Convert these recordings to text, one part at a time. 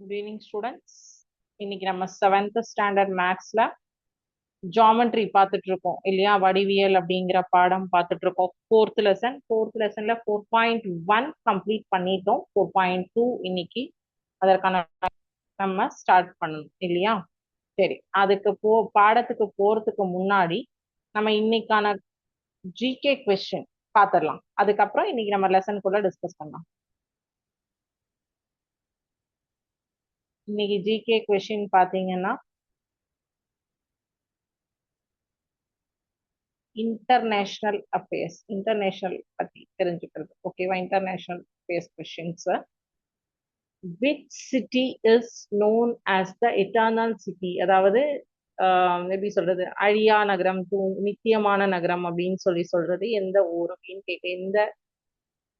Good evening students இன்னைக்கு நம்ம seventh standard மேக்ஸ்ல ஜாமெட்ரி பார்த்துட்டு இருக்கோம் இல்லையா? வடிவியல் அப்படிங்கிற பாடம் பார்த்துட்டு இருக்கோம் ஃபோர்த் லெசன் ஃபோர்த் லெசன்ல ஃபோர் பாயிண்ட் ஒன் கம்ப்ளீட் பண்ணிட்டோம். ஃபோர் பாயிண்ட் டூ இன்னைக்கு அதற்கான நம்ம ஸ்டார்ட் பண்ணணும். இல்லையா? சரி. அதுக்கு போ பாடத்துக்கு போறதுக்கு முன்னாடி நம்ம இன்னைக்கான ஜிகே கொஸ்டின் பார்த்துடலாம். அதுக்கப்புறம் இன்னைக்கு நம்ம லெசன் கூட டிஸ்கஸ் பண்ணலாம். இன்னைக்கு ஜிகே கொஷின் பாத்தீங்கன்னா இன்டர்நேஷனல் அஃபேர்ஸ் இன்டர்நேஷனல் பத்தி தெரிஞ்சுக்கிறது. ஓகேவா international affairs questions which city is known as the eternal city அதாவது எப்படி சொல்றது? அழியா நகரம் நித்தியமான நகரம் அப்படின்னு சொல்லி சொல்றது எந்த ஊர் அப்படின்னு கேட்க எந்த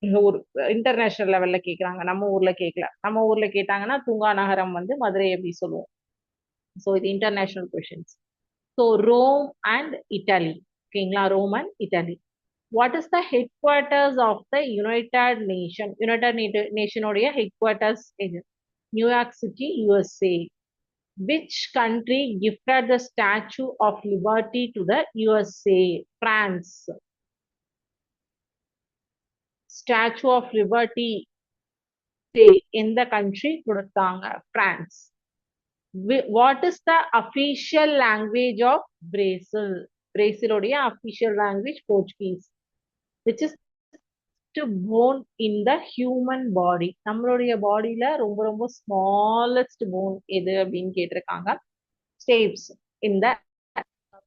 ஊர் இன்டர்நேஷனல் லெவல்ல கேக்குறாங்க. நம்ம ஊர்ல கேட்கல நம்ம ஊர்ல கேட்டாங்கன்னா தூங்கா நகரம் வந்து மதுரை எப்படி சொல்லுவோம். ஸோ இது international questions so Rome and Italy ஓகேங்களா? Rome and Italy what is the headquarters of the United Nation United நேஷனுடைய headquarters இது New York city U S A which country gifted the statue of liberty to the U S A France statue of of எந்த country கொடுத்தாங்க France what is the official language of Brazil பிரேசிலோடைய official language Portuguese which is bone in the human body நம்மளுடைய பாடியில ரொம்ப ரொம்ப smallest phone எது அப்படின்னு கேட்டிருக்காங்க steps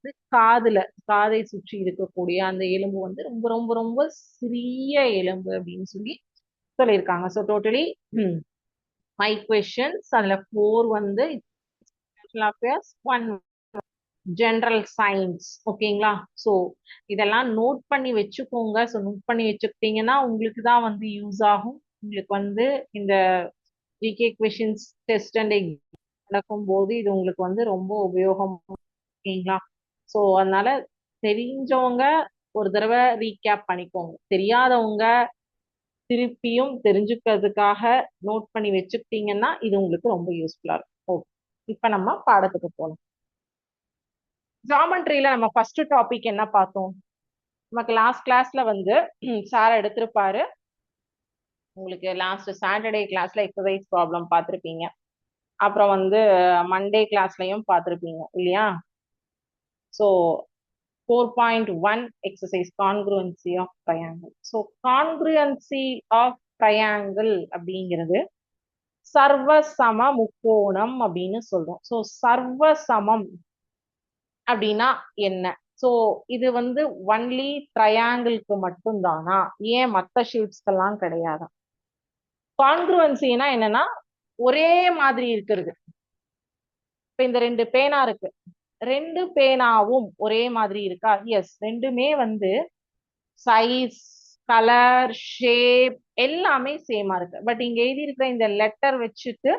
வந்து காதுல காதை சுற்றி இருக்கக்கூடிய அந்த எலும்பு வந்து ரொம்ப ரொம்ப ரொம்ப சிறிய எலும்பு அப்படின்னு சொல்லி சொல்லியிருக்காங்க. ஸோ டோட்டலி ஃபைவ் கொஷின்ஸ் அதுல ஃபோர் வந்து ஒன் ஜென்ரல் சயின்ஸ் ஓகேங்களா ஸோ இதெல்லாம் நோட் பண்ணி வச்சுக்கோங்க. ஸோ நோட் பண்ணி வச்சுக்கிட்டீங்கன்னா உங்களுக்கு தான் வந்து யூஸ் ஆகும். உங்களுக்கு வந்து இந்த ஜிகே கொஷின்ஸ் டெஸ்ட் அண்ட் நடக்கும் போது இது உங்களுக்கு வந்து ரொம்ப உபயோகம் ஓகேங்களா ஸோ அதனால தெரிஞ்சவங்க ஒரு தடவை ரீகேப் பண்ணிக்கோங்க. தெரியாதவங்க திருப்பியும் தெரிஞ்சுக்கிறதுக்காக நோட் பண்ணி வச்சுக்கிட்டீங்கன்னா இது உங்களுக்கு ரொம்ப யூஸ்ஃபுல்லா இருக்கும். ஓகே இப்போ நம்ம பாடத்துக்கு போகலாம் ஜாமெண்ட்ரியில நம்ம ஃபர்ஸ்ட் டாபிக் என்ன பார்த்தோம்? நமக்கு லாஸ்ட் கிளாஸ்ல வந்து சார் எடுத்திருப்பாரு. உங்களுக்கு லாஸ்ட் சாட்டர்டே கிளாஸ்ல எக்ஸசைஸ் ப்ராப்ளம் பார்த்துருப்பீங்க. அப்புறம் வந்து மண்டே கிளாஸ்லயும் பார்த்துருப்பீங்க. இல்லையா? So four point one of triangle. Of congruency of triangle triangle அப்படிங்கிறது சர்வசம முக்கோணம் அப்படின்னு சொல்றோம். ஸோ சர்வசமம் அப்படின்னா என்ன? ஸோ இது வந்து ஒன்லி ட்ரையாங்கிள்க்கு மட்டும்தானா? ஏன் மற்ற ஷேப்ஸ்க்கெல்லாம் கிடையாதா? கான்குருவன்சினா என்னன்னா ஒரே மாதிரி இருக்கிறது. இப்ப இந்த ரெண்டு பேனா இருக்கு. ரெண்டு பேனாவும் ஒரே மாதிரி இருக்கா? எஸ் ரெண்டுமே வந்து சைஸ் கலர் ஷேப் எல்லாமே சேமா இருக்கு. பட் இங்க எழுதி இருக்கிற இந்த லெட்டர் வச்சுட்டு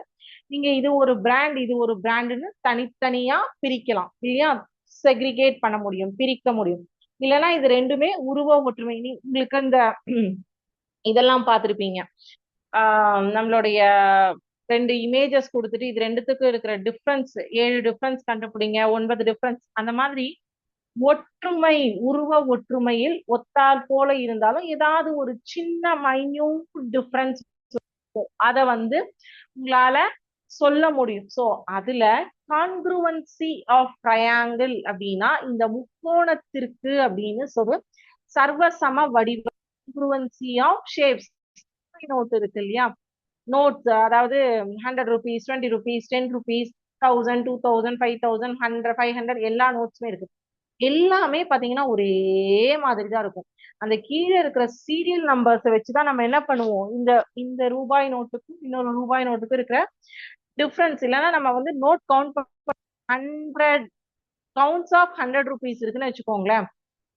நீங்க இது ஒரு பிராண்ட் இது ஒரு பிராண்டுன்னு தனித்தனியா பிரிக்கலாம். இல்லையா? செக்ரிகேட் பண்ண முடியும் பிரிக்க முடியும். இல்லைன்னா இது ரெண்டுமே உருவ ஒற்றுமை உங்களுக்கு இந்த இதெல்லாம் பார்த்துருப்பீங்க. நம்மளுடைய ரெண்டு இமேஜஸ் கொடுத்துட்டு இது ரெண்டுத்துக்கும் இருக்கிற டிஃப்ரென்ஸ் ஏழு டிஃப்ரென்ஸ் கண்டுபிடிங்க ஒன்பது டிஃப்ரென்ஸ் அந்த மாதிரி ஒற்றுமை உருவ ஒற்றுமையில் ஒத்தால் போல இருந்தாலும் ஏதாவது ஒரு சின்ன மைன்யூட் டிஃப்ரென்ஸ் அத வந்து உங்களால சொல்ல முடியும். ஸோ அதுல கான்குருவன்சி ஆஃப் ட்ரையாங்கிள் அப்படின்னா இந்த முக்கோணத்திற்கு அப்படின்னு சொல்லு சர்வசம வடிவ கான்குருவன்சி ஆஃப் ஷேப்ஸ் நோட்டு இருக்கு இல்லையா? நோட்ஸ் அதாவது hundred rupees twenty rupees ten rupees thousand two thousand five thousand hundred five hundred எல்லா நோட்ஸுமே இருக்கு. எல்லாமே பார்த்தீங்கன்னா ஒரே மாதிரி தான் இருக்கும். அந்த கீழே இருக்கிற சீரியல் நம்பர்ஸை வச்சு தான் நம்ம என்ன பண்ணுவோம்? இந்த இந்த ரூபாய் நோட்டுக்கும் இன்னொரு ரூபாய் நோட்டுக்கும் இருக்கிற டிஃப்ரென்ஸ் இல்லைன்னா நம்ம வந்து note count hundred counts of hundred rupees இருக்குன்னு வச்சுக்கோங்களேன்.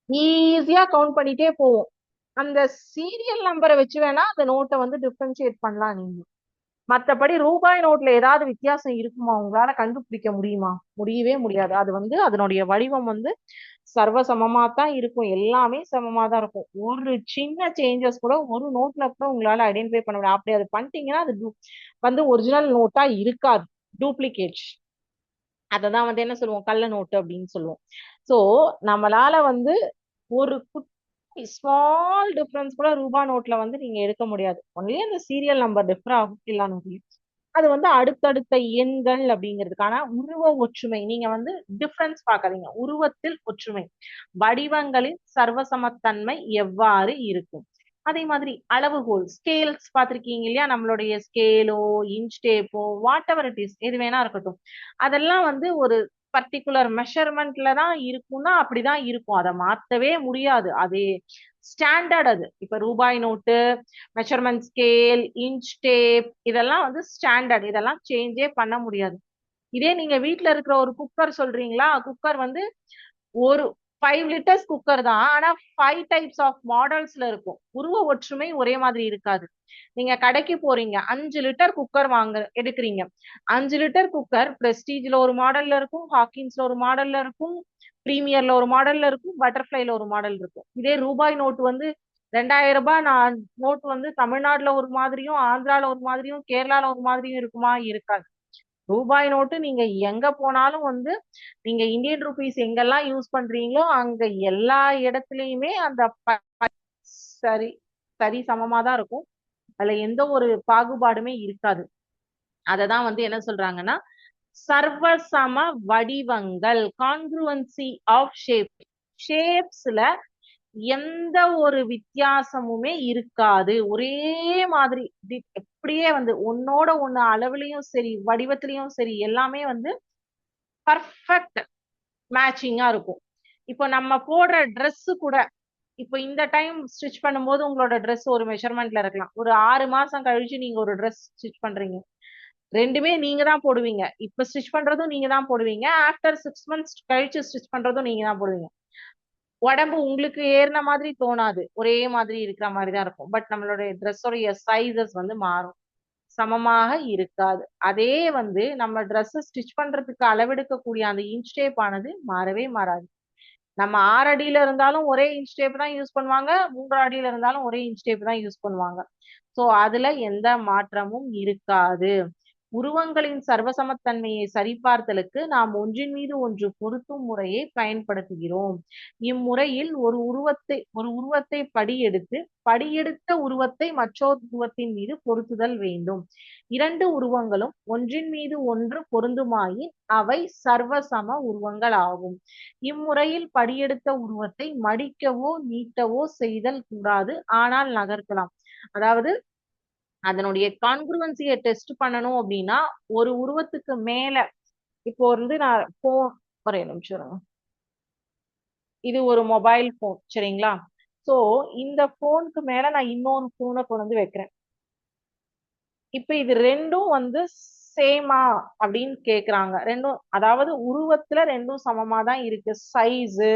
ஈஸியா கவுண்ட் பண்ணிட்டே போவோம். அந்த சீரியல் நம்பரை வச்சு வேணா அந்த நோட்டை வந்து டிஃப்ரென்ஷியேட் பண்ணலாம் நீங்க. மற்றபடி ரூபாய் நோட்ல ஏதாவது வித்தியாசம் இருக்குமா? உங்களால கண்டுபிடிக்க முடியுமா? முடியவே முடியாது. அது வந்து அதனுடைய வடிவம் வந்து சர்வ சமமா தான் இருக்கும். எல்லாமே சமமா தான் இருக்கும். ஒரு சின்ன சேஞ்சஸ் கூட ஒரு நோட்ல கூட உங்களால ஐடென்டிஃபை பண்ண முடியும் அப்படி அது பண்ணிட்டீங்கன்னா அது வந்து ஒரிஜினல் நோட்டா இருக்காது. டூப்ளிகேட் அதை தான் வந்து என்ன சொல்லுவோம்? கள்ள நோட்டு அப்படின்னு சொல்லுவோம். ஸோ நம்மளால வந்து ஒரு குட் ஸ்மால் டிஃப்ரென்ஸ் கூட ரூபா நோட்ல வந்து நீங்க எடுக்க முடியாது. ஒன்லி அந்த சீரியல் நம்பர் டிஃபர் ஆகும். எல்லா அது வந்து அடுத்தடுத்த எண்கள் அப்படிங்கிறதுக்கான உருவ ஒற்றுமை. நீங்க வந்து டிஃபரன்ஸ் பார்க்காதீங்க. உருவத்தில் ஒற்றுமை. வடிவங்களின் சர்வசமத்தன்மை எவ்வாறு இருக்கும்? அதே மாதிரி அளவுகோல் ஸ்கேல்ஸ் பார்த்துருக்கீங்க இல்லையா? நம்மளுடைய ஸ்கேலோ இன்ச் டேப்போ வாட் எவர் இட் இஸ் எது வேணா இருக்கட்டும். அதெல்லாம் வந்து ஒரு பர்டிகுலர் மெஷர்மெண்ட்ல தான் இருக்கும்னா அப்படிதான் இருக்கும். அதை மாத்தவே முடியாது. அது ஸ்டாண்டர்ட் அது. இப்ப ரூபாய் note measurement scale inch tape இதெல்லாம் வந்து ஸ்டாண்டர்ட் இதெல்லாம் சேஞ்சே பண்ண முடியாது. இதே நீங்க வீட்ல இருக்கிற ஒரு குக்கர் சொல்றீங்களா? குக்கர் வந்து ஒரு ஃபைவ் லிட்டர்ஸ் குக்கர் தான். ஆனா ஃபைவ் டைப்ஸ் ஆஃப் மாடல்ஸ்ல இருக்கும். உருவ ஒற்றுமை ஒரே மாதிரி இருக்காது. நீங்க கடைக்கு போறீங்க அஞ்சு லிட்டர் குக்கர் வாங்க எடுக்கிறீங்க. அஞ்சு லிட்டர் குக்கர் பிரஸ்டீஜ்ல ஒரு மாடல்ல இருக்கும் ஹாக்கின்ஸ்ல ஒரு மாடல்ல இருக்கும் ப்ரீமியர்ல ஒரு மாடல்ல இருக்கும் பட்டர்ஃப்ளைல ஒரு மாடல் இருக்கும். இதே ரூபாய் நோட்டு வந்து ரெண்டாயிரம் ரூபாய் நான் நோட் வந்து தமிழ்நாட்டுல ஒரு மாதிரியும் ஆந்திரால ஒரு மாதிரியும் கேரளால ஒரு மாதிரியும் இருக்குமா? இருக்காது. ரூபாய் நோட்டு நீங்க எங்க போனாலும் வந்து நீங்க இந்தியன் ருபீஸ் எங்கெல்லாம் யூஸ் பண்றீங்களோ அங்க எல்லா இடத்துலயுமே அந்த சரி சரி சமமா தான் இருக்கும். அதுல எந்த ஒரு பாகுபாடுமே இருக்காது. அததான் வந்து என்ன சொல்றாங்கன்னா சர்வசம வடிவங்கள் கான்குருவன்சி ஆஃப் ஷேப் ஷேப்ஸ்ல எந்த ஒரு வித்தியாசமுமே இருக்காது. ஒரே மாதிரி எப்படியே வந்து ஒன்னோட ஒண்ணு அளவுலயும் சரி வடிவத்திலயும் சரி எல்லாமே வந்து பர்ஃபெக்ட் மேட்சிங்கா இருக்கும். இப்போ நம்ம போடுற ட்ரெஸ் கூட இப்போ இந்த டைம் ஸ்டிச் பண்ணும்போது உங்களோட ட்ரெஸ் ஒரு மெஷர்மெண்ட்ல இருக்கலாம். ஒரு ஆறு மாசம் கழிச்சு நீங்க ஒரு ட்ரெஸ் ஸ்டிச் பண்றீங்க. ரெண்டுமே நீங்க தான் போடுவீங்க. இப்ப ஸ்டிச் பண்றதும் நீங்க தான் போடுவீங்க. ஆஃப்டர் சிக்ஸ் மந்த்ஸ் கழிச்சு ஸ்டிச் பண்றதும் நீங்க தான் போடுவீங்க. உடம்பு உங்களுக்கு ஏறின மாதிரி தோணாது. ஒரே மாதிரி இருக்கிற மாதிரி தான் இருக்கும். பட் நம்மளுடைய ட்ரெஸ்ஸோடைய சைஸஸ் வந்து மாறும். சமமாக இருக்காது. அதே வந்து நம்ம Dress ஸ்டிச் பண்றதுக்கு அளவெடுக்கக்கூடிய அந்த இன்ச் டேப் ஆனது மாறவே மாறாது. நம்ம ஆறு அடியில இருந்தாலும் ஒரே இன்ச் டேப் தான் யூஸ் பண்ணுவாங்க. மூன்று அடியில இருந்தாலும் ஒரே இன்ச் டேப் தான் யூஸ் பண்ணுவாங்க. சோ அதுல எந்த மாற்றமும் இருக்காது. உருவங்களின் சர்வசமத்தன்மையை சரிபார்த்தலுக்கு நாம் ஒன்றின் மீது ஒன்று பொருத்தும் முறையை பயன்படுத்துகிறோம். இம்முறையில் ஒரு உருவத்தை ஒரு உருவத்தை படியெடுத்து படியெடுத்த உருவத்தை மற்றொரு உருவத்தின் மீது பொருத்துதல் வேண்டும். இரண்டு உருவங்களும் ஒன்றின் மீது ஒன்று பொருந்துமாயின் அவை சர்வசம உருவங்கள் ஆகும் இம்முறையில் படியெடுத்த உருவத்தை மடிக்கவோ நீட்டவோ செய்தல் கூடாது ஆனால் நகர்த்தலாம் அதாவது அதனுடைய கான்குருவன்சியை டெஸ்ட் பண்ணணும் அப்படின்னா ஒரு உருவத்துக்கு மேல இப்போ வந்து நான் போன் ஒரே நிமிஷம் இது ஒரு மொபைல் போன் சரிங்களா? சோ இந்த போனுக்கு மேல நான் இன்னொரு போனை கொண்டு வந்து வைக்கிறேன். இப்ப இது ரெண்டும் வந்து சேமா அப்படின்னு கேக்குறாங்க. ரெண்டும் அதாவது உருவத்துல ரெண்டும் சமமா தான் இருக்கு. சைஸு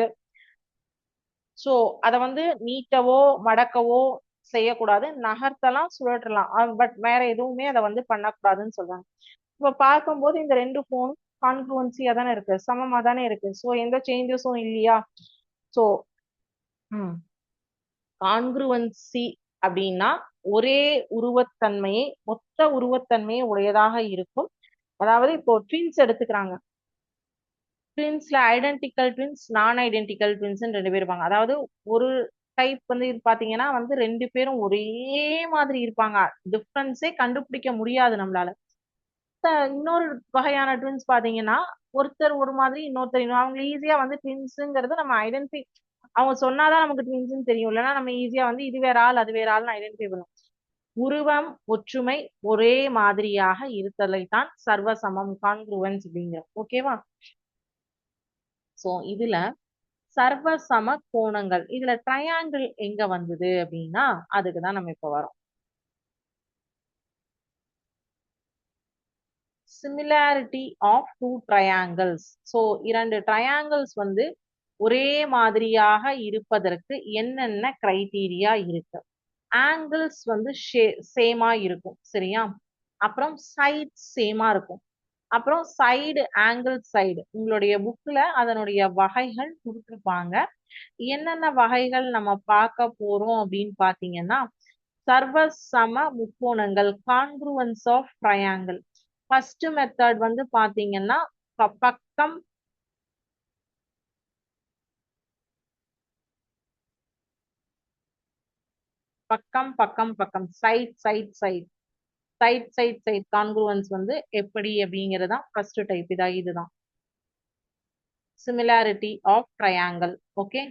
சோ அத வந்து நீட்டவோ மடக்கவோ செய்யக்கூடாது நகர்த்தலாம் சுழற்றலாம். பட் வேற எதுவுமே அதை வந்து பண்ணக்கூடாதுன்னு சொல்றாங்க. இப்ப பார்க்கும்போது இந்த ரெண்டு போன் கான்ஃபுளுன்சியா தானே இருக்கு சமமா தானே இருக்கு. சோ எந்த சேஞ்சஸும் இல்லையா? சோ ம். கான்குருவன்சி அப்படின்னா ஒரே உருவத்தன்மையை மொத்த உருவத்தன்மையை உடையதாக இருக்கும். அதாவது இப்போ ட்வின்ஸ் எடுத்துக்கிறாங்க. ட்வின்ஸ்ல identical twins non identical twins ரெண்டு பேர் இருப்பாங்க. அதாவது ஒரு டைப் வந்து இது பாத்தீங்கன்னா வந்து ரெண்டு பேரும் ஒரே மாதிரி இருப்பாங்க. டிஃப்ரென்ஸே கண்டுபிடிக்க முடியாது நம்மளால. இன்னொரு வகையான ட்வின்ஸ் பாத்தீங்கன்னா ஒருத்தர் ஒரு மாதிரி இன்னொருத்தர் இன்னொரு அவங்க ஈஸியா வந்து ட்வின்ஸுங்கிறது நம்ம ஐடென்டிஃபை அவங்க சொன்னாதான் நமக்கு ட்வின்ஸ்னு தெரியும். இல்லைன்னா நம்ம ஈஸியா வந்து இது வேற ஆள் அது வேற ஆள்னு ஐடென்டிஃபை பண்ணுவோம். உருவம் ஒற்றுமை ஒரே மாதிரியாக இருத்தலை தான் சர்வசமம் கான்குருவன்ஸ் அப்படிங்கிற ஓகேவா சோ இதுல சர்வசம கோணங்கள் இதுல ட்ரையாங்கிள் எங்க வந்தது அப்படின்னா அதுக்குதான் நம்ம இப்ப வரோம் similarity of two triangles so இரண்டு ட்ரையாங்கிள்ஸ் வந்து ஒரே மாதிரியாக இருப்பதற்கு என்னென்ன கிரைட்டீரியா இருக்கு? ஆங்கிள்ஸ் வந்து சேமா இருக்கும் சரியா? அப்புறம் சைட் சேமா இருக்கும். அப்புறம் சைடு ஆங்கிள் சைடு உங்களுடைய புக்ல அதனுடைய வகைகள் கொடுத்துருப்பாங்க. என்னென்ன வகைகள் நம்ம பார்க்க போறோம் அப்படின்னு பாத்தீங்கன்னா சர்வ சம முக்கோணங்கள் congruence of triangle first method வந்து பாத்தீங்கன்னா பக்கம் பக்கம் பக்கம் பக்கம் side side side side side side congruence வந்து எப்படி அப்படிங்கிறது தான் ஃபர்ஸ்ட் டைப் இதா இதுதான். Similarity of triangle okay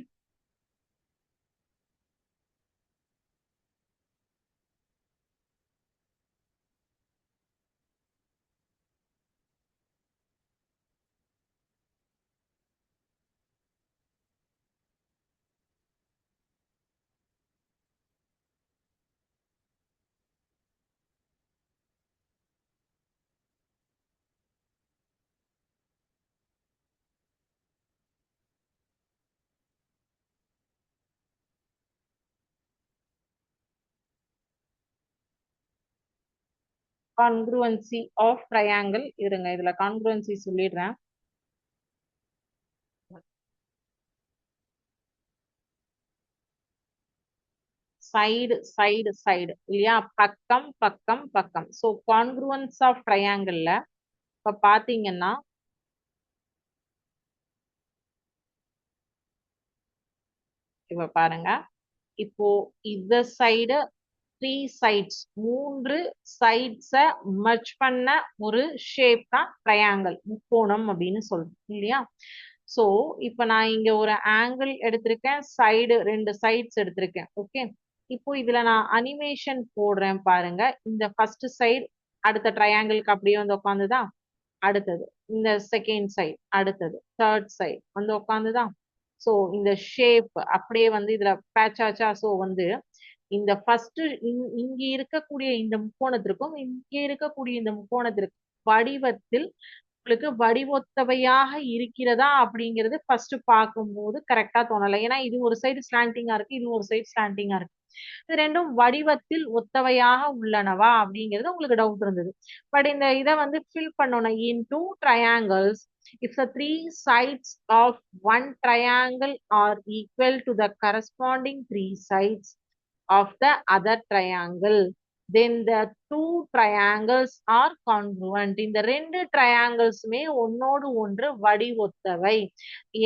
congruency of triangle இருங்க இதுல கான்குருவன்சி சொல்லிடுறேன். சைடு சைடு சைடு இல்லையா? பக்கம் பக்கம் பக்கம். ஸோ கான்க்ருவன்ஸ் ஆஃப் ட்ரையாங்கிளில் இப்போ பாத்தீங்கன்னா இப்போ பாருங்க. இப்போ இந்த சைடு த்ரீ சைட்ஸ் மூன்று சைட்ஸ மர்ச் பண்ண ஒரு ஷேப் தான் ட்ரையாங்கிள் முக்கோணம் அப்படின்னு சொல்றோம் இல்லையா? சோ இப்ப நான் இங்க ஒரு ஆங்கிள் எடுத்திருக்கேன் சைடு ரெண்டு சைட்ஸ் எடுத்திருக்கேன் ஓகே இப்போ இதுல நான் அனிமேஷன் போடுறேன் பாருங்க. இந்த ஃபர்ஸ்ட் சைடு அடுத்த ட்ரையாங்கிளுக்கு அப்படியே வந்து உட்காந்துதான் அடுத்தது. இந்த செகண்ட் சைடு அடுத்தது. தேர்ட் சைடு வந்து உட்காந்துதான் ஸோ இந்த ஷேப் அப்படியே வந்து இதுல பேச்சாச்சா ஸோ வந்து இந்த ஃபர்ஸ்ட் இங்க இருக்கக்கூடிய இந்த முக்கோணத்திற்கும் இங்க இருக்கக்கூடிய இந்த முக்கோணத்திற்கு வடிவத்தில் உங்களுக்கு வடிவொத்தவையாக இருக்கிறதா அப்படிங்கிறது ஃபர்ஸ்ட் பார்க்கும்போது கரெக்டா தோணலை. ஏன்னா இது ஒரு சைடு ஸ்லாண்டிங்கா இருக்கு இது ஒரு சைடு ஸ்லாண்டிங்கா இருக்கு. இது ரெண்டும் வடிவத்தில் ஒத்தவையாக உள்ளனவா அப்படிங்கிறது உங்களுக்கு டவுட் இருந்தது. பட் இந்த இதை வந்து ஃபில் பண்ணணும் in two triangles if the three sides of one triangle are equal to the corresponding three sides of the other triangle. Then the two triangles are congruent. இந்த ரெண்டு ட்ரையாங்கிள்ஸுமே ஒன்னோடு ஒன்று வடிவொத்தவை.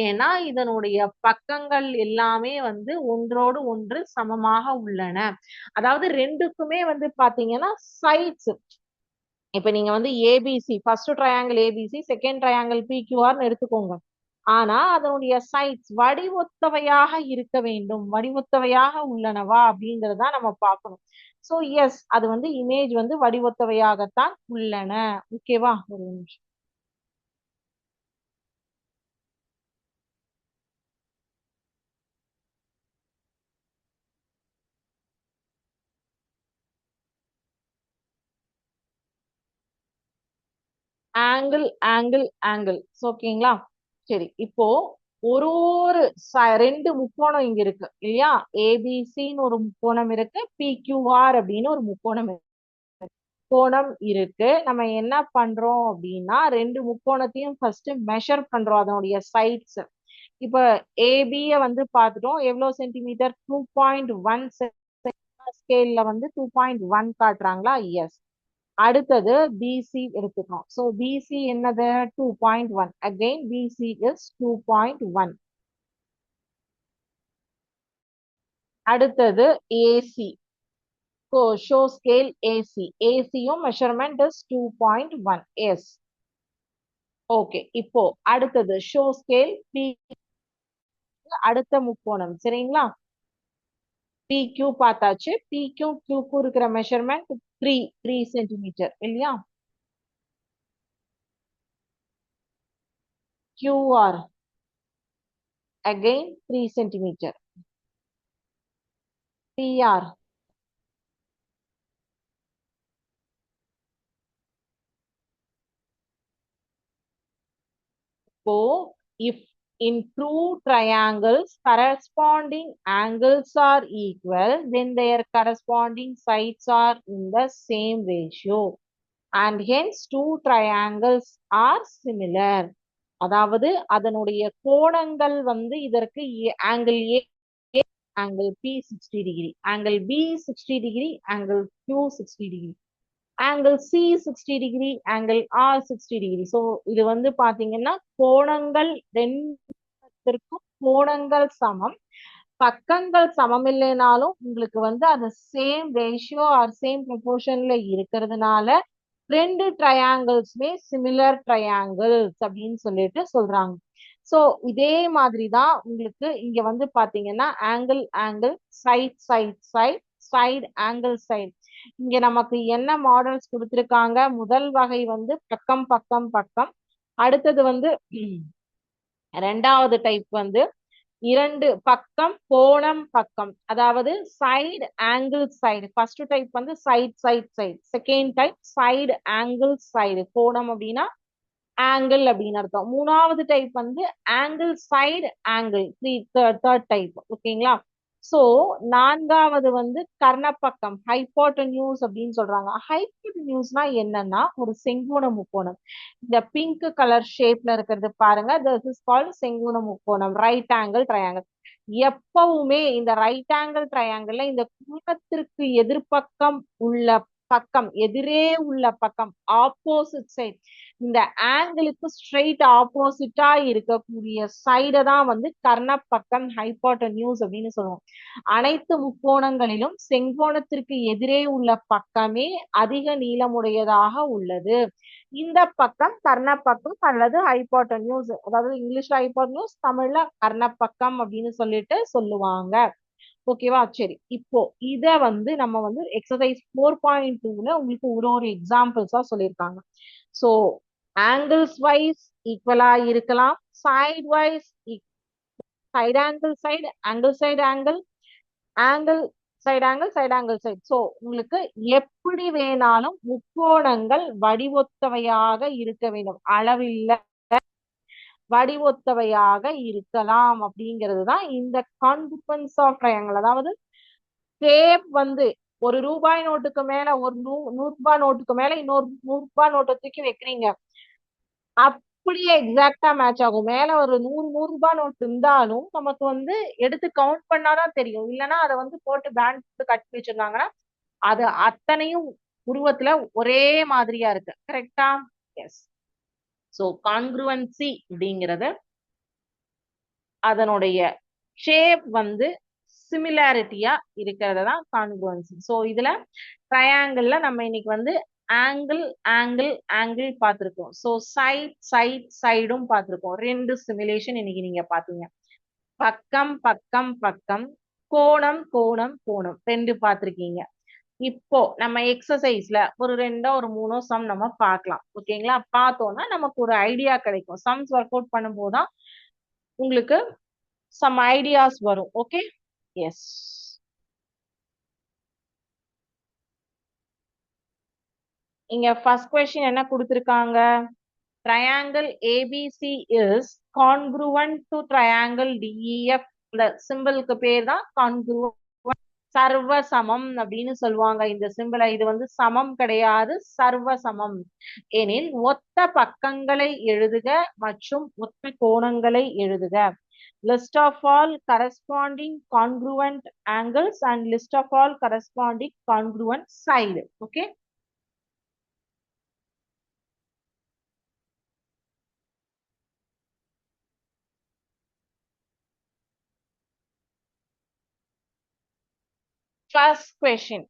ஏன்னா இதனுடைய பக்கங்கள் எல்லாமே வந்து ஒன்றோடு ஒன்று சமமாக உள்ளன. அதாவது ரெண்டுக்குமே வந்து பாத்தீங்கன்னா சைட்ஸ் இப்ப நீங்க வந்து ABC first triangle ABC second triangle பிக்யூஆர்னு எடுத்துக்கோங்க. ஆனா அதனுடைய சைட்ஸ் வடிவொத்தவையாக இருக்க வேண்டும். வடிவொத்தவையாக உள்ளனவா அப்படிங்கறத நம்ம பார்க்கணும். சோ எஸ் அது வந்து இமேஜ் வந்து வடிவொத்தவையாகத்தான் உள்ளன. ஓகேவா ஒரு நிமிஷம். ஆங்கிள் ஆங்கிள் ஆங்கிள் ஓகேங்களா சரி இப்போ ஒரு ஒரு ரெண்டு முக்கோணம் இங்க இருக்கு இல்லையா? ஏபிசின்னு ஒரு முக்கோணம் இருக்கு பிக்யூஆர் அப்படின்னு ஒரு முக்கோணம் இருக்கு. கோணம் இருக்கு. நம்ம என்ன பண்றோம் அப்படின்னா ரெண்டு முக்கோணத்தையும் ஃபர்ஸ்ட் மெஷர் பண்றோம் அதனுடைய சைட்ஸ் இப்ப ஏபிய வந்து பார்த்துட்டோம் எவ்வளவு சென்டிமீட்டர் டூ பாயிண்ட் ஒன் ஸ்கேல்ல வந்து டூ பாயிண்ட் ஒன் காட்டுறாங்களா? எஸ் அடுத்தது பிசி எடுத்துக்கிறோம் ஸோ பிசி என்னது? Two point one again BC is two point one அடுத்தது AC show scale AC ஏசியும் measurement is two point one yes okay இப்போ அடுத்தது show scale P அடுத்த முக்கோணம் சரிங்களா? பி கியூ பார்த்தாச்சு. பி கியூ கியூக்கு இருக்கிற மெஷர்மெண்ட் த்ரீ த்ரீ சென்டிமீட்டர் இல்லையா? QR again three centimetre PR இப்போ if in true triangles corresponding angles are equal then their corresponding sides are in the same ratio and hence two triangles are similar அதாவது அதனுடைய கோணங்கள் வந்து இதற்கு angle A angle B sixty degree angle B sixty degree angle Q sixty degree Angle C sixty degree angle R sixty degree so இது வந்து பாத்தீங்கன்னா கோணங்கள் ரெண்டு கோணங்கள் சமம். பக்கங்கள் சமம் இல்லைனாலும் உங்களுக்கு வந்து அது சேம் ரேஷியோ ஆர் சேம் ப்ரொபோர்ஷன்ல இருக்கிறதுனால ரெண்டு ட்ரையாங்கிள்ஸுமே சிமிலர் ட்ரையாங்கிள்ஸ் அப்படின்னு சொல்லிட்டு சொல்றாங்க. ஸோ இதே மாதிரி தான் உங்களுக்கு இங்க வந்து பாத்தீங்கன்னா angle angle side side side side angle side இங்க நமக்கு என்ன மாடல்ஸ் கொடுத்துருக்காங்க? முதல் வகை வந்து பக்கம் பக்கம் பக்கம். அடுத்தது வந்து ரெண்டாவது டைப் வந்து இரண்டு பக்கம் கோணம் பக்கம். அதாவது side angle side first type வந்து side side side second type side angle side கோணம் அப்படின்னா ஆங்கிள் அப்படின்னு அர்த்தம். மூணாவது டைப் வந்து angle side angle three third type ஓகேங்களா சோ நான்காவது வந்து கர்ணப்பக்கம் ஹைப்போட்டன்யூஸ் அப்படின்னு சொல்றாங்க. ஹைப்போட்டன்யூஸ்னா என்னன்னா ஒரு செங்கோண முக்கோணம். இந்த பிங்க் கலர் ஷேப்ல இருக்கிறது பாருங்க. திஸ் இஸ் கால்ட் செங்கோண முக்கோணம். ரைட் ஆங்கிள் ட்ரையாங்கிள் எப்பவுமே இந்த ரைட் ஆங்கிள் ட்ரையாங்கிள்ல இந்த கோணத்திற்கு எதிர்பக்கம் உள்ள பக்கம் எதிரே உள்ள பக்கம் ஆப்போசிட் சைட் இந்த ஆங்கிளுக்கு ஸ்ட்ரெயிட் ஆப்போசிட்டா இருக்கக்கூடிய சைடை தான் வந்து கர்ணப்பக்கம் ஹைப்போட்டன்யூஸ் அப்படின்னு சொல்லுவோம். அனைத்து முக்கோணங்களிலும் செங்கோணத்திற்கு எதிரே உள்ள பக்கமே அதிக நீளமுடையதாக உள்ளது. இந்த பக்கம் கர்ணப்பக்கம் அல்லது ஹைப்போட்டன்யூஸ் அதாவது இங்கிலீஷ்ல ஹைப்போட்டன்யூஸ் தமிழ்ல கர்ணப்பக்கம் அப்படின்னு சொல்லிட்டு சொல்லுவாங்க. ஓகேவா சரி. இப்போ இத வந்து நம்ம வந்து எக்ஸசைஸ் ஃபோர் பாயிண்ட் டூல உங்களுக்கு ஒரு ஒரு எக்ஸாம்பிள்ஸா சொல்லியிருக்காங்க. ஸோ ஆங்கிள்ஸ் வைஸ் ஈக்குவலா இருக்கலாம். Side wise side angle side angle side angle angle side angle side angle side so உங்களுக்கு எப்படி வேணாலும் முக்கோணங்கள் வடிவொத்தவையாக இருக்க வேண்டும். அளவில்லை வடிவொத்தவையாக இருக்கலாம் அப்படிங்கிறது தான் இந்த கான்சிக்வன்ஸ் ஆஃப் ட்ரையாங்கிள் அதாவது ஷேப் வந்து ஒரு ரூபாய் நோட்டுக்கு மேல ஒரு நூ நூறு ரூபாய் நோட்டுக்கு மேல இன்னொரு நூறு ரூபாய் நோட்டை தூக்கி வைக்கிறீங்க. அப்படியே எக்ஸாக்டா மேட்ச் ஆகும். மேல ஒரு நூறு நூறு ரூபாய் நோட் இருந்தாலும் நமக்கு வந்து எடுத்து கவுண்ட் பண்ணாதான் தெரியும். இல்லைன்னா அதை வந்து போட்டு பேண்ட் கட்டி வச்சிருந்தாங்கன்னா அது அத்தனையும் உருவத்துல ஒரே மாதிரியா இருக்கு. கரெக்டா எஸ் ஸோ கான்க்ருவன்சி அப்படிங்கிறத அதனுடைய ஷேப் வந்து சிமிலாரிட்டியா இருக்கிறத தான் கான்குவன்சி ஸோ இதுல ட்ரையாங்கிள்ல நம்ம இன்னைக்கு வந்து ஆங்கிள் ஆங்கிள் ஆங்கிள் பார்த்துருக்கோம். ஸோ சைட் சைட் சைடும் பார்த்துருக்கோம். ரெண்டு சிமுலேஷன் இன்னைக்கு நீங்க பாத்தீங்க பக்கம் பக்கம் பக்கம் கோணம் கோணம் கோணம். ரெண்டு பார்த்துருக்கீங்க. இப்போ நம்ம எக்ஸசைஸ்ல ஒரு ரெண்டோ ஒரு மூணோ சம் நம்ம பார்க்கலாம். ஓகேங்களா? பார்த்தோம்னா நமக்கு ஒரு ஐடியா கிடைக்கும். சம்ஸ் ஒர்க் அவுட் பண்ணும்போது தான் உங்களுக்கு சம் ஐடியாஸ் வரும். ஓகே எஸ் இங்க ஃபர்ஸ்ட் கொஸ்டின் என்ன கொடுத்துருக்காங்க? Triangle ABC is congruent to triangle DEF இந்த சிம்பிளுக்கு பேர் தான் கான்க்ருவன் சர்வ சமம் அப்படின்னு சொல்லுவாங்க இந்த சிம்பிளை இது வந்து சமம் கிடையாது சர்வ சமம் எனில் ஒத்த பக்கங்களை எழுதுக மற்றும் ஒத்த கோணங்களை எழுதுக list of all corresponding congruent angles and list of all corresponding congruent side okay first question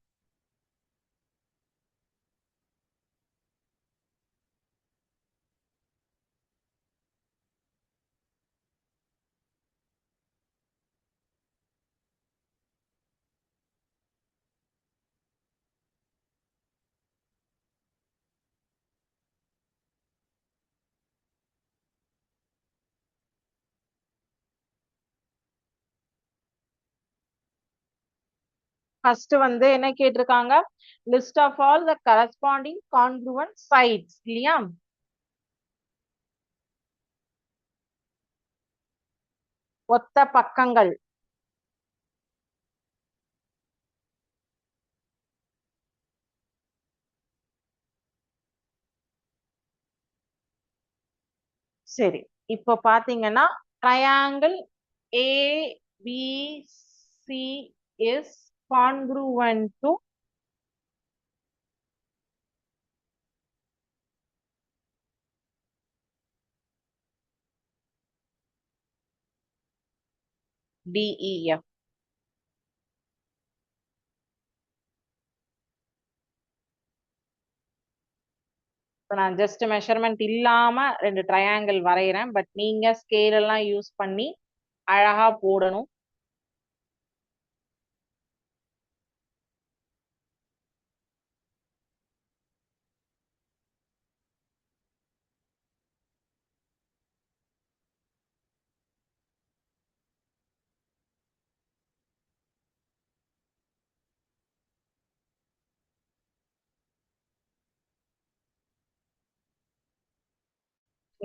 first வந்து என்ன கேட்டிருக்காங்க? List of all the corresponding congruent sides இல்லையா? ஒத்த பக்கங்கள். சரி இப்போ பாத்தீங்கன்னா triangle A B C is congruent to DEF இப்போ நான் ஜஸ்ட் மெஷர்மெண்ட் இல்லாம ரெண்டு ட்ரையாங்கிள் வரைகிறேன் பட் நீங்க ஸ்கேல் எல்லாம் யூஸ் பண்ணி அழகா போடணும்.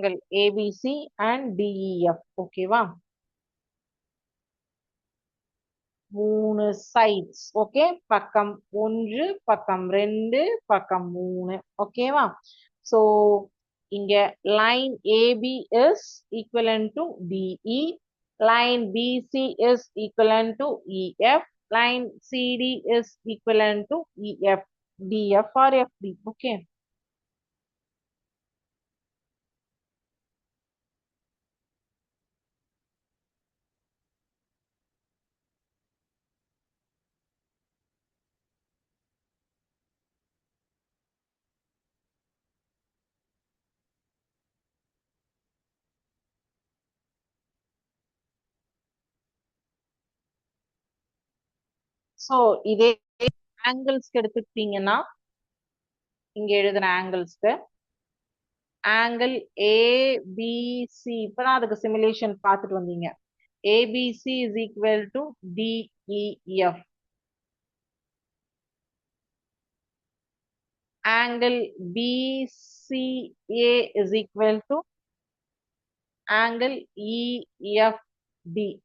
உங்கள் ஏபிசி அண்ட் டிஇஎஃப் ஓகேவா மூணு சைட்ஸ் ஓகே பக்கம் ஒன்று பக்கம் ரெண்டு பக்கம் மூணு. ஓகேவா ஸோ இங்க line AB is equal to DE line BC is equal to EF line CD is equivalent to EF, e, e, DF or FD. Okay. So இதே ஆங்கிள்ஸ்க்கு எடுத்துக்கிட்டீங்கன்னா இங்க எழுதுன ஆங்கிள்ஸ்க்கு ஆங்கிள் ஏபிசி இப்பதான் அதுக்கு சிமுலேஷன் பார்த்துட்டு வந்தீங்க. ABC is equal to DEF angle BCA is equal to angle EFD.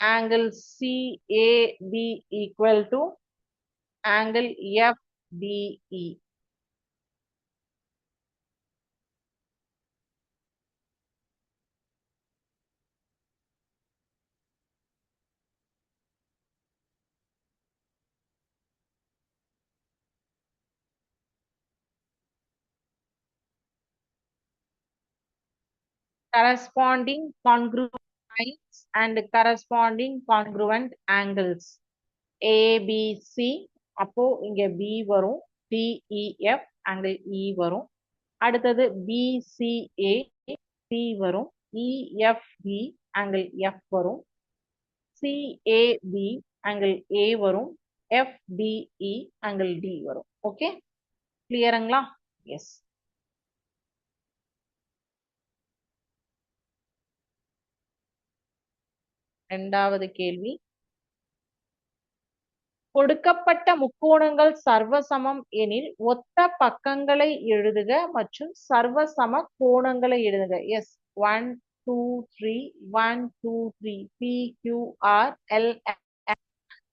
Angle CAB equal to angle FDE. corresponding congruent lines and corresponding congruent angles ABC அப்போ இங்கே பி வரும் டிஇஎஃப் ஆங்கிள் இ வரும் அடுத்தது BCA C வரும் EFB angle F வரும் CAB angle A வரும் FDE angle D வரும் okay கிளியருங்களா எஸ் இரண்டாவது கேள்வி. கொடுக்கப்பட்ட முக்கோணங்கள் சர்வசமம் எனில் ஒத்த பக்கங்களை எழுதுக மற்றும் சர்வசம கோணங்களை எழுதுக. Yes one two three one two three P Q R L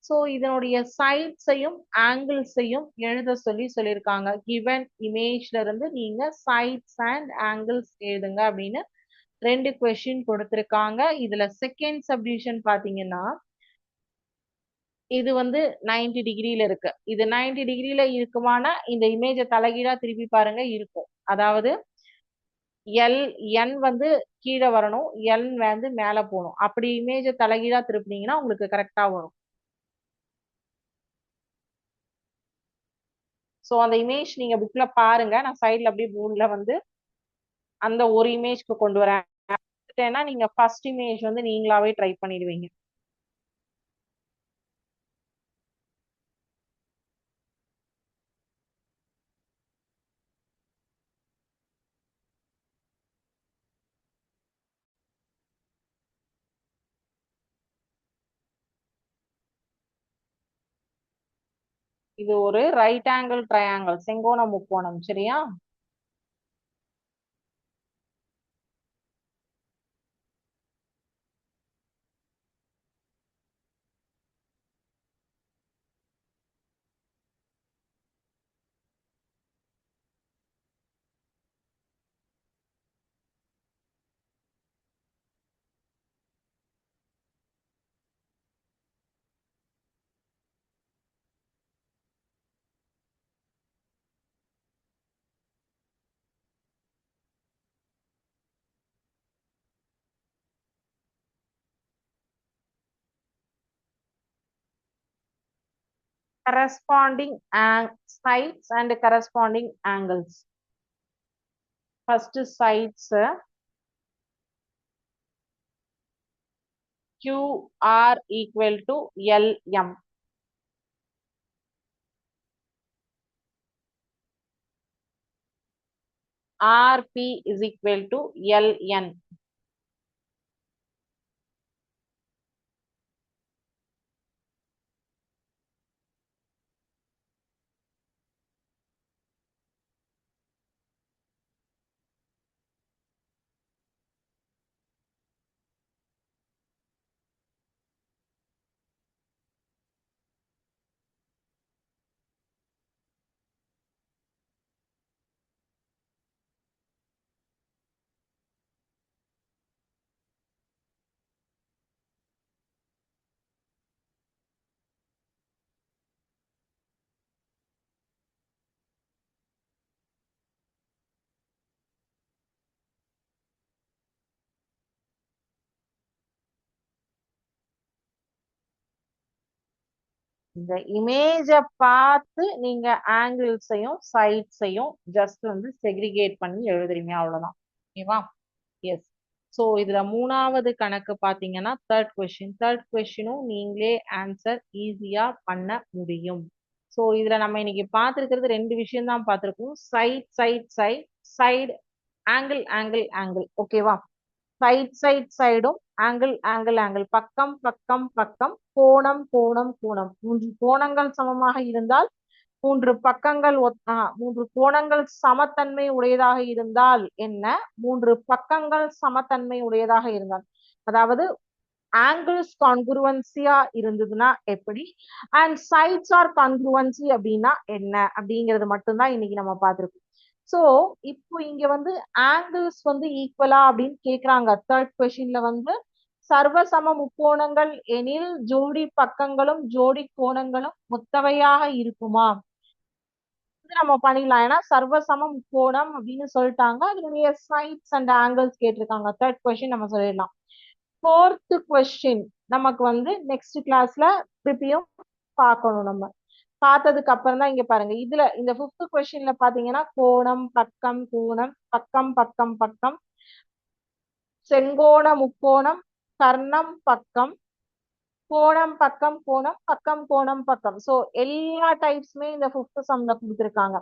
so இதனுடைய சைட்ஸையும் ஆங்கிள்ஸையும் எழுத சொல்லி சொல்லியிருக்காங்க. கிவன் இமேஜ்ல இருந்து நீங்க சைட்ஸ் அண்ட் ஆங்கிள்ஸ் எழுதுங்க அப்படின்னு ரெண்டு கொஸ்டின் கொடுத்துருக்காங்க. இதுல செகண்ட் சப்டிவிஷன் பாத்தீங்கன்னா இது வந்து நைன்டி டிகிரியில இருக்கு. இது நைன்டி டிகிரியில இருக்குமானா இந்த இமேஜை தலைகீழா திருப்பி பாருங்க இருக்கும். அதாவது எல் என் வந்து கீழே வரணும் எல் வந்து மேல போகணும். அப்படி இமேஜை தலைகீழா திருப்பினீங்கன்னா உங்களுக்கு கரெக்டா வரும். ஸோ அந்த இமேஜ் நீங்க புக்ல பாருங்க. நான் சைட்ல அப்படியே போர்ட்ல வந்து அந்த ஒரு இமேஜ்க்கு கொண்டு வரேன். எடுத்துட்டேன்னா நீங்க ஃபர்ஸ்ட் இமேஜ் வந்து நீங்களாவே ட்ரை பண்ணிடுவீங்க. இது ஒரு ரைட் ஆங்கிள் ட்ரையாங்கிள் செங்கோண முக்கோணம் சரியா? Corresponding sides and corresponding angles. First sides QR equal to LM. RP is equal to LN. இந்த இமேஜ பார்த்து நீங்க ஆங்கிள்ஸையும் சைட்ஸையும் ஜஸ்ட் வந்து செக்ரிகேட் பண்ணி எழுதுறீங்க அவ்வளவுதான். ஓகேவா? எஸ் ஸோ இதுல மூணாவது கணக்கு பாத்தீங்கன்னா தேர்ட் கொஸ்டின் தேர்ட் கொஸ்டினும் நீங்களே ஆன்சர் ஈஸியா பண்ண முடியும். ஸோ இதுல நம்ம இன்னைக்கு பார்த்துருக்கிறது ரெண்டு விஷயம் தான் பார்த்துருக்கோம். Side side side side angle angle angle ஓகேவா? சைட் சைட் சைடும் ஆங்கிள் ஆங்கிள் ஆங்கிள் பக்கம் பக்கம் பக்கம். கோணம் கோணம் கோணம். மூன்று கோணங்கள் சமமாக இருந்தால் மூன்று பக்கங்கள் மூன்று கோணங்கள் சமத்தன்மை உடையதாக இருந்தால் என்ன? மூன்று பக்கங்கள் சமத்தன்மை உடையதாக இருந்தால். அதாவது ஆங்கிள்ஸ் கான்குருவன்சியா இருந்ததுன்னா எப்படி? அண்ட் சைட்ஸ் ஆர் கான்குருவன்சி அப்படின்னா என்ன? அப்படிங்கிறது மட்டும்தான் இன்னைக்கு நம்ம பார்த்துருக்கோம். சோ இப்போ இங்க வந்து ஆங்கிள்ஸ் வந்து ஈக்குவலா அப்படின்னு கேக்குறாங்க. தேர்ட் கொஸ்டின்ல வந்து சர்வசம முக்கோணங்கள் எனில் ஜோடி பக்கங்களும் ஜோடி கோணங்களும் முத்தவையாக இருக்குமா? நம்ம பண்ணிடலாம். ஏன்னா சர்வசம முக்கோணம் அப்படின்னு சொல்லிட்டாங்க. அதனுடைய சைட்ஸ் அண்ட் ஆங்கிள்ஸ் கேட்டிருக்காங்க. தேர்ட் கொஸ்டின் நம்ம சொல்லிடலாம். ஃபோர்த் கொஸ்டின் நமக்கு வந்து நெக்ஸ்ட் கிளாஸ்ல திருப்பியும் பார்க்கணும் நம்ம. பார்த்ததுக்கு அப்புறம் தான் இங்க பாருங்க. இதுல இந்த ஃபிஃப்த் கொஸ்டின்ல பாத்தீங்கன்னா கோணம் பக்கம் கோணம் பக்கம் பக்கம் பக்கம் செங்கோண முக்கோணம் கர்ணம் பக்கம் கோணம் பக்கம் கோணம் பக்கம் கோணம் பக்கம். சோ எல்லா டைப்ஸுமே இந்த ஃபிஃப்த் சம்ல கொடுத்துருக்காங்க.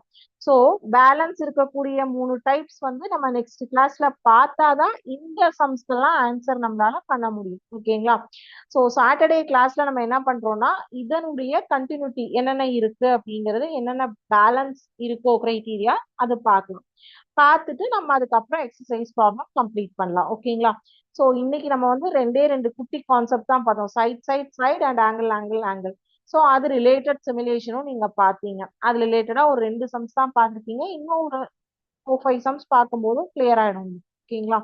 சோ பேலன்ஸ் இருக்கக்கூடிய மூணு டைப்ஸ் வந்து நம்ம நெக்ஸ்ட் கிளாஸ்ல பார்த்தாதான் இந்த சம்ஸ்க்கெல்லாம் ஆன்சர் நம்மளால பண்ண முடியும். ஓகேங்களா சோ சாட்டர்டே கிளாஸ்ல நம்ம என்ன பண்றோம்னா இதனுடைய கண்டினியூட்டி என்னென்ன இருக்கு அப்படிங்கிறது என்னென்ன பேலன்ஸ் இருக்கோ கிரைட்டீரியா அது பார்க்கணும். பார்த்துட்டு நம்ம அதுக்கப்புறம் எக்ஸசைஸ் ப்ராப்ளம் கம்ப்ளீட் பண்ணலாம். ஓகேங்களா ஸோ இன்னைக்கு நம்ம வந்து ரெண்டே ரெண்டு குட்டி கான்செப்ட் தான் பார்த்தோம். Side side side and angle angle angle so அது ரிலேட்டட் சிமுலேஷனும் நீங்க பார்த்தீங்க. அது ரிலேட்டடா ஒரு ரெண்டு சம்ஸ் தான் பார்த்துருக்கீங்க. இன்னும் ஒரு ஃபோர் ஃபைவ் சம்ஸ் பார்க்கும்போதும் கிளியர் ஆயிடும். ஓகேங்களா?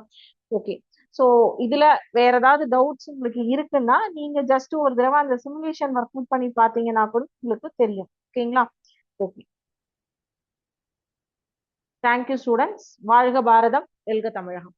ஓகே ஸோ இதுல வேற ஏதாவது டவுட்ஸ் உங்களுக்கு இருக்குன்னா நீங்க ஜஸ்ட் ஒரு தடவை அந்த சிமுலேஷன் ஒர்க் அவுட் பண்ணி பார்த்தீங்கன்னா கூட உங்களுக்கு தெரியும். ஓகேங்களா? ஓகே தேங்க்யூ ஸ்டூடெண்ட்ஸ் வாழ்க பாரதம். எல்க தமிழகம்.